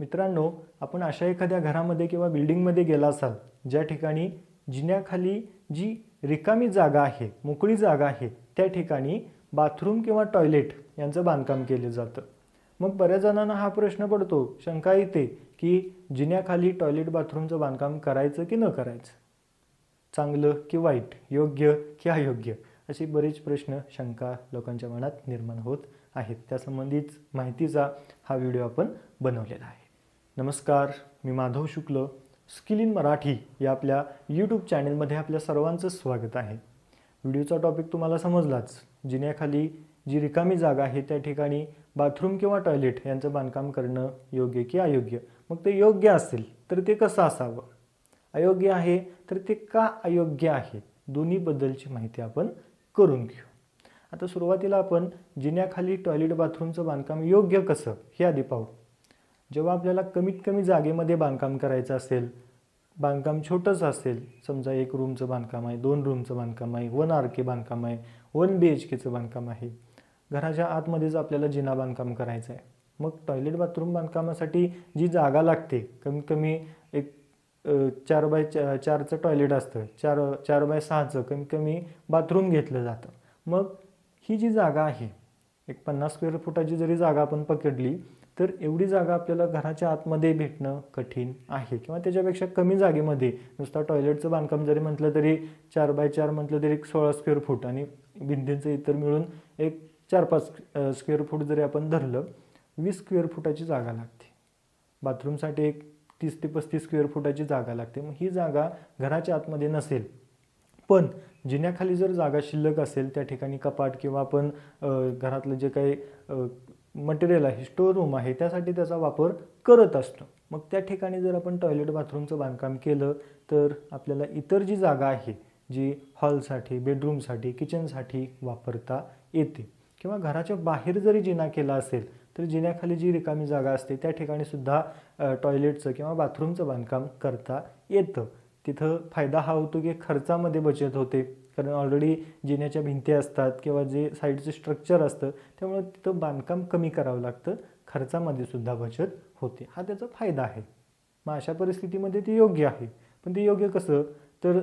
मित्रांनो आपण अशा एखाद्या घरामध्ये किंवा बिल्डिंगमध्ये गेला असाल ज्या ठिकाणी जिन्याखाली जी रिकामी जागा आहे मोकळी जागा आहे त्या ठिकाणी बाथरूम किंवा टॉयलेट यांचं बांधकाम केलं जातं. मग बऱ्याच जणांना हा प्रश्न पडतो शंका येते की जिन्याखाली टॉयलेट बाथरूमचं बांधकाम करायचं की न करायचं? चांगलं की वाईट योग्य की अयोग्य? असे बरेच प्रश्न शंका लोकांच्या मनात निर्माण होत आहेत. त्यासंबंधीच माहितीचा हा व्हिडिओ आपण बनवलेला आहे. नमस्कार मी माधव शुक्ल स्किल इन मराठी या आपल्या यूट्यूब चॅनेलमध्ये आपल्या सर्वांचं स्वागत आहे. व्हिडिओचा टॉपिक तुम्हाला समजलाच जिन्याखाली जी रिकामी जागा आहे त्या ठिकाणी बाथरूम किंवा टॉयलेट यांचं बांधकाम करणं योग्य की अयोग्य? मग ते योग्य असेल तर ते कसं असावं? अयोग्य आहे तर ते का अयोग्य आहे? दोन्हीबद्दलची माहिती आपण करून घेऊ. आता सुरुवातीला आपण जिन्याखाली टॉयलेट बाथरूमचं बांधकाम योग्य कसं हे आधी पाहू. जेव्हा आपल्याला कमीत कमी जागेमध्ये बांधकाम करायचं असेल बांधकाम छोटंच असेल समजा एक रूमचं बांधकाम आहे दोन रूमचं बांधकाम आहे वन आर के बांधकाम आहे वन बी एच केचं बांधकाम आहे घराच्या आतमध्येच आपल्याला जिना बांधकाम करायचं आहे. मग टॉयलेट बाथरूम बांधकामासाठी जी जागा लागते कमीत कमी एक चार बाय चा चारचं टॉयलेट असतं चार चार बाय सहाचं कमीत कमी बाथरूम घेतलं जातं. मग ही जी जागा आहे एक पन्नास स्क्वेअर फुटाची जरी जागा आपण पकडली तर एवढी जागा आपल्याला घराच्या आतमध्ये भेटणं कठीण आहे. किंवा त्याच्यापेक्षा कमी जागेमध्ये नुसता टॉयलेटचं बांधकाम जरी म्हटलं तरी चार बाय चार म्हटलं तरी एक सोळा स्क्वेअर फूट आणि भिंतींचं इतर मिळून एक चार पाच स्क्वेअर फूट जरी आपण धरलं वीस स्क्वेअर फुटाची जागा लागते. बाथरूमसाठी एक तीस ते पस्तीस स्क्वेअर फुटाची जागा लागते. मग ही जागा घराच्या आतमध्ये नसेल पण जिन्याखाली जर जागा शिल्लक असेल त्या ठिकाणी कपाट किंवा आपण घरातलं जे काही मटेरियल आहे स्टोर रूम आहे त्यासाठी त्याचा वापर करत असतो. मग त्या ठिकाणी जर आपण टॉयलेट बाथरूमचं बांधकाम केलं तर आपल्याला इतर जी जागा आहे जी हॉलसाठी बेडरूमसाठी किचनसाठी वापरता येते. किंवा घराच्या बाहेर जरी जिना केला असेल तर जिन्याखाली जी रिकामी जागा असते त्या ठिकाणी सुद्धा टॉयलेटचं किंवा बाथरूमचं बांधकाम करता येतं. तिथं फायदा हा होतो की खर्चामध्ये बचत होते. कारण ऑलरेडी जिन्याच्या भिंती असतात किंवा जे साईडचं स्ट्रक्चर असतं त्यामुळे तिथं बांधकाम कमी करावं लागतं. खर्चामध्ये सुद्धा बचत होते. हा त्याचा फायदा आहे. मग अशा परिस्थितीमध्ये ते योग्य आहे. पण ते योग्य कसं? तर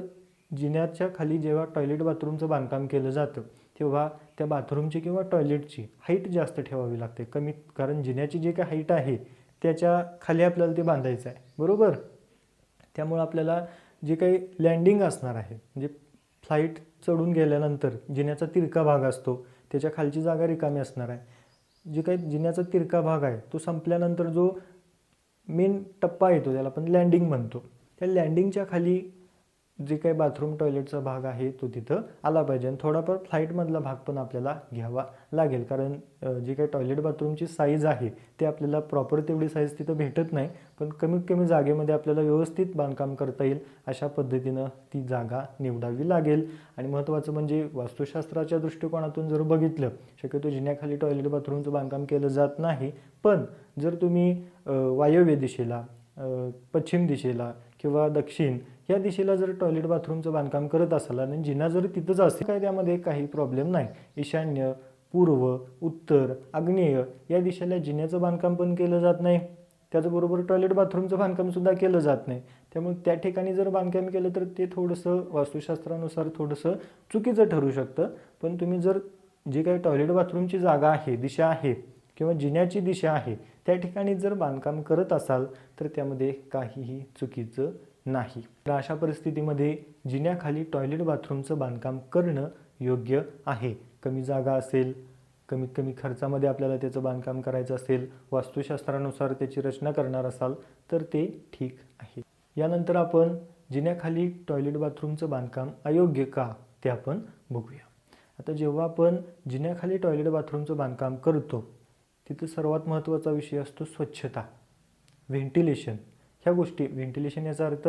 जिन्याच्या खाली जेव्हा टॉयलेट बाथरूमचं बांधकाम केलं जातं तेव्हा त्या बाथरूमची किंवा टॉयलेटची हाईट जास्त ठेवावी लागते. कमी कारण जिन्याची जी काही हाईट आहे त्याच्याखाली आपल्याला ते बांधायचं आहे. बरोबर? त्यामुळं आपल्याला जे काही लँडिंग असणार आहे म्हणजे फ्लाईट चढून गेल्यानंतर जिन्याचा तिरका भाग असतो त्याच्या खालची जागा रिकामी असणार आहे. जे काही जिन्याचा तिरका भाग आहे तो संपल्यानंतर जो मेन टप्पा येतो त्याला आपण लँडिंग म्हणतो त्या लँडिंगच्या खाली जे काही बाथरूम टॉयलेटचा भाग आहे तो तिथं आला पाहिजे. आणि थोडाफार फ्लाईटमधला भाग पण आपल्याला घ्यावा लागेल. कारण जी काही टॉयलेट बाथरूमची साईज आहे ते आपल्याला प्रॉपर तेवढी साईज तिथं भेटत नाही. पण कमीत कमी जागेमध्ये आपल्याला व्यवस्थित बांधकाम करता येईल अशा पद्धतीनं ती जागा निवडावी लागेल. आणि महत्त्वाचं म्हणजे वास्तुशास्त्राच्या दृष्टिकोनातून जर बघितलं शक्यतो जिन्याखाली टॉयलेट बाथरूमचं बांधकाम केलं जात नाही. पण जर तुम्ही वायव्य दिशेला पश्चिम दिशेला किंवा दक्षिण या दिशेला जर टॉयलेट बाथरूमचं बांधकाम करत असाल आणि जिना जर तिथंच असेल काय त्यामध्ये काही प्रॉब्लेम नाही. ईशान्य पूर्व उत्तर आग्नेय या दिशेला जिन्याचं बांधकाम पण केलं जात नाही. त्याचबरोबर टॉयलेट बाथरूमचं बांधकामसुद्धा केलं जात नाही. त्यामुळे त्या ठिकाणी जर बांधकाम केलं तर ते थोडंसं वास्तुशास्त्रानुसार थोडंसं चुकीचं ठरू शकतं. पण तुम्ही जर जी काही टॉयलेट बाथरूमची जागा आहे दिशा आहे किंवा जिन्याची दिशा आहे त्या ठिकाणी जर बांधकाम करत असाल तर त्यामध्ये काहीही चुकीचं नाही. तर अशा परिस्थितीमध्ये जिन्याखाली टॉयलेट बाथरूमचं बांधकाम करणं योग्य आहे. कमी जागा असेल कमीत कमी खर्चामध्ये आपल्याला त्याचं बांधकाम करायचं असेल वास्तुशास्त्रानुसार त्याची रचना करणार असाल तर ते ठीक आहे. यानंतर आपण जिन्याखाली टॉयलेट बाथरूमचं बांधकाम अयोग्य का ते आपण बघूया. आता जेव्हा आपण जिन्याखाली टॉयलेट बाथरूमचं बांधकाम करतो तिथं सर्वात महत्त्वाचा विषय असतो स्वच्छता. व्हेंटिलेशन ह्या गोष्टी व्हेंटिलेशन याचा अर्थ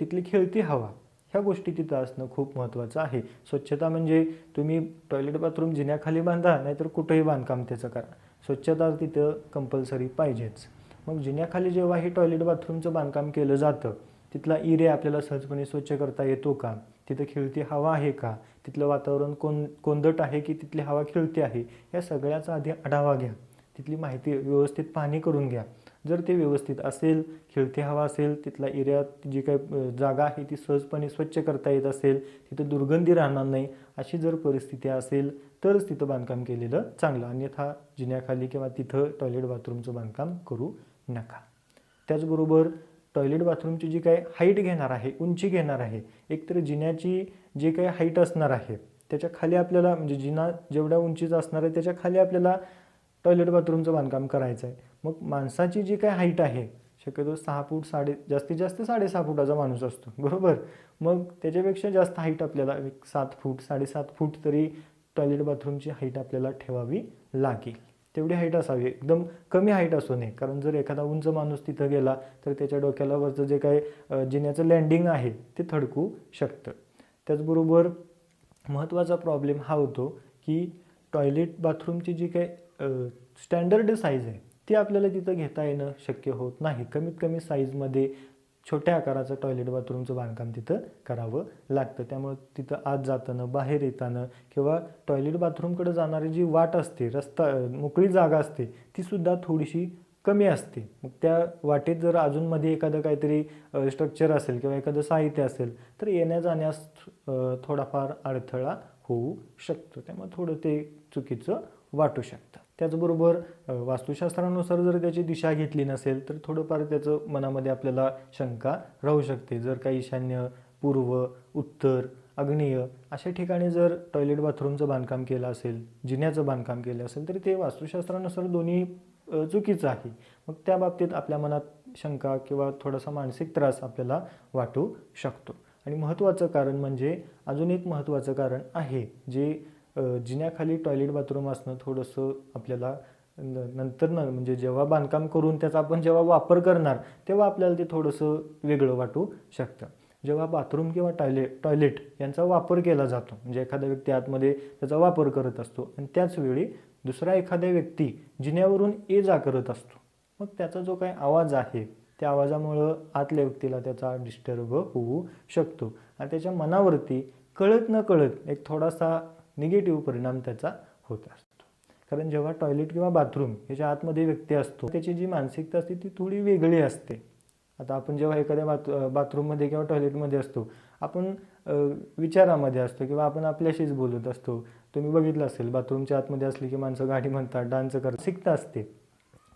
तिथली खेळती हवा. ह्या गोष्टी तिथं असणं खूप महत्त्वाचं आहे. स्वच्छता म्हणजे तुम्ही टॉयलेट बाथरूम जिन्याखाली बांधा नाहीतर कुठंही बांधकाम त्याचं करा. स्वच्छता तिथं कंपल्सरी पाहिजेच. मग जिन्याखाली जेव्हा हे टॉयलेट बाथरूमचं बांधकाम केलं जातं तिथला इरे आपल्याला सहजपणे स्वच्छ करता येतो का? तिथं खेळती हवा आहे का? तिथलं वातावरण कोण कोंदट आहे की तिथली हवा खेळती आहे? या सगळ्याचा आधी आढावा घ्या. तिथली माहिती व्यवस्थित पाहणी करून घ्या. जर ते व्यवस्थित असेल खेळती हवा असेल तिथला एरिया जी काही जागा आहे ती सहजपणे स्वच्छ करता येत असेल तिथं दुर्गंधी राहणार नाही अशी जर परिस्थिती असेल तरच तिथं बांधकाम केलेलं चांगलं. अन्यथा जिन्याखाली किंवा तिथं टॉयलेट बाथरूमचं बांधकाम करू नका. त्याचबरोबर टॉयलेट बाथरूमची जी काही हाईट घेणार आहे उंची घेणार आहे एकतर जिन्याची जी काही हाईट असणार आहे त्याच्याखाली आपल्याला म्हणजे जिना जेवढ्या उंचीचा असणार आहे त्याच्याखाली आपल्याला टॉयलेट बाथरूमचं बांधकाम करायचं आहे मग माणसाची जी काही हाईट आहे शक्यतो सहा फूट साडे जास्तीत जास्त साडेसहा फुटाचा माणूस असतो. बरोबर? मग त्याच्यापेक्षा जास्त हाईट आपल्याला एक सात फूट साडेसात फूट तरी टॉयलेट बाथरूमची हाईट आपल्याला ठेवावी लागेल. तेवढी हाईट असावी. एकदम कमी हाईट असू नये. कारण जर एखादा उंच माणूस तिथं गेला तर त्याच्या डोक्याला वरचं जे काही जिन्याचं लँडिंग आहे ते थडकू शकतं. त्याचबरोबर महत्त्वाचा प्रॉब्लेम हा होतो की टॉयलेट बाथरूमची जी काही स्टँडर्ड साईज आहे ती आपल्याला तिथं घेता येणं शक्य होत नाही. कमीत कमी साईजमध्ये छोट्या आकाराचं टॉयलेट बाथरूमचं बांधकाम तिथं करावं लागतं. त्यामुळं तिथं आत जाताना बाहेर येताना किंवा टॉयलेट बाथरूमकडे जाणारी जी वाट असते रस्ता मोकळी जागा असते तीसुद्धा थोडीशी कमी असते. मग त्या वाटेत जर अजूनमध्ये एखादं काहीतरी स्ट्रक्चर असेल किंवा एखादं साहित्य असेल तर येण्या जाण्यास थोडाफार अडथळा होऊ शकतो. त्यामुळे थोडं ते चुकीचं वाटू शकतं. त्याचबरोबर वास्तुशास्त्रानुसार जर त्याची दिशा घेतली नसेल तर थोडंफार त्याचं मनामध्ये आपल्याला शंका राहू शकते. जर काही ईशान्य पूर्व उत्तर अग्नेय अशा ठिकाणी जर टॉयलेट बाथरूमचं बांधकाम केलं असेल जिन्याचं बांधकाम केलं असेल तर ते वास्तुशास्त्रानुसार दोन्ही चुकीचं आहे. मग त्या बाबतीत आपल्या मनात शंका किंवा थोडासा मानसिक त्रास आपल्याला वाटू शकतो. आणि महत्त्वाचं कारण म्हणजे अजून एक महत्त्वाचं कारण आहे जे जिन्याखाली टॉयलेट बाथरूम असणं थोडंसं आपल्याला न- नंतर न म्हणजे जेव्हा बांधकाम करून त्याचा आपण जेव्हा वापर करणार तेव्हा आपल्याला ते थोडंसं वेगळं वाटू शकतं. जेव्हा बाथरूम किंवा टॉयलेट टॉयलेट यांचा वापर केला जातो म्हणजे एखादा व्यक्ती आतमध्ये त्याचा वापर करत असतो आणि त्याच वेळी दुसरा एखादा व्यक्ती जिन्यावरून ये जा करत असतो मग त्याचा जो काही आवाज आहे त्या आवाजामुळं आतल्या व्यक्तीला त्याचा डिस्टर्ब होऊ शकतो. आणि त्याच्या मनावरती कळत न कळत एक थोडासा निगेटिव्ह परिणाम त्याचा होत असतो. कारण जेव्हा टॉयलेट किंवा बाथरूम याच्या आतमध्ये व्यक्ती असतो त्याची जी मानसिकता असते ती थोडी वेगळी असते. आता आपण जेव्हा एखाद्या बाथ बाथरूममध्ये किंवा टॉयलेटमध्ये असतो आपण विचारामध्ये असतो किंवा आपण आपल्याशीच बोलत असतो. तुम्ही बघितलं असेल बाथरूमच्या आतमध्ये असली की माणसं गाडी म्हणतात डान्स करतात शिकता असते.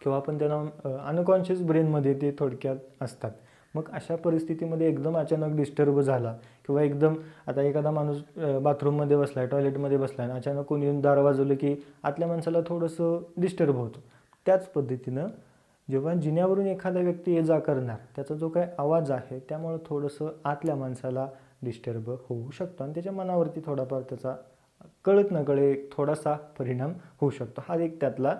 किंवा आपण त्यांना अनकॉन्शियस ब्रेनमध्ये ते थोडक्यात असतात. मग अशा परिस्थितीमध्ये एकदम अचानक डिस्टर्ब झाला किंवा एकदम आता एखादा माणूस बाथरूममध्ये बसला आहे टॉयलेटमध्ये बसला आहे अचानक कोणी येऊन दार वाजवलं की आतल्या माणसाला थोडंसं डिस्टर्ब होतं. त्याच पद्धतीनं जेव्हा जिन्यावरून एखादा व्यक्ती ये जा करणार त्याचा जो काही आवाज आहे त्यामुळं थोडंसं आतल्या माणसाला डिस्टर्ब होऊ शकतो आणि त्याच्या मनावरती थोडाफार त्याचा कळत न कळे थोडासा परिणाम होऊ शकतो. हा एक त्यातला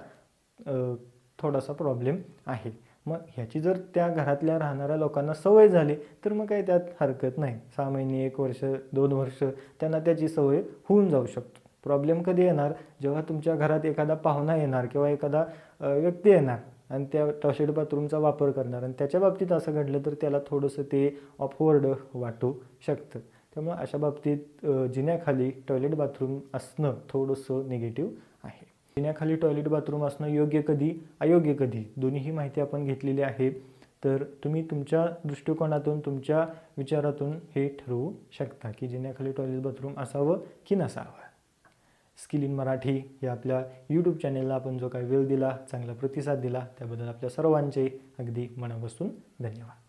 थोडासा प्रॉब्लेम आहे. मग ह्याची जर त्या घरातल्या राहणाऱ्या लोकांना सवय झाली तर मग काही त्यात हरकत नाही. सहा महिने एक वर्ष दोन वर्ष त्यांना त्याची सवय होऊन जाऊ शकतो. प्रॉब्लेम कधी येणार? जेव्हा तुमच्या घरात एखादा पाहुणा येणार किंवा एखादा व्यक्ती येणार आणि त्या टॉयलेट बाथरूमचा वापर करणार आणि त्याच्या बाबतीत असं घडलं तर त्याला थोडंसं ते ऑफवर्ड वाटू शकतं. त्यामुळे अशा बाबतीत जिन्याखाली टॉयलेट बाथरूम असणं थोडंसं निगेटिव्ह पिण्याखाली टॉयलेट बाथरूम असणं योग्य कधी? अयोग्य कधी? दोन्हीही माहिती आपण घेतलेली आहे. तर तुम्ही तुमच्या दृष्टिकोनातून तुमच्या विचारातून हे ठरवू शकता की जिन्याखाली टॉयलेट बाथरूम असावं की नसावं. स्किल इन मराठी या आपल्या यूट्यूब चॅनेलला आपण जो काही वेळ दिला चांगला प्रतिसाद दिला त्याबद्दल आपल्या सर्वांचे अगदी मनापासून धन्यवाद.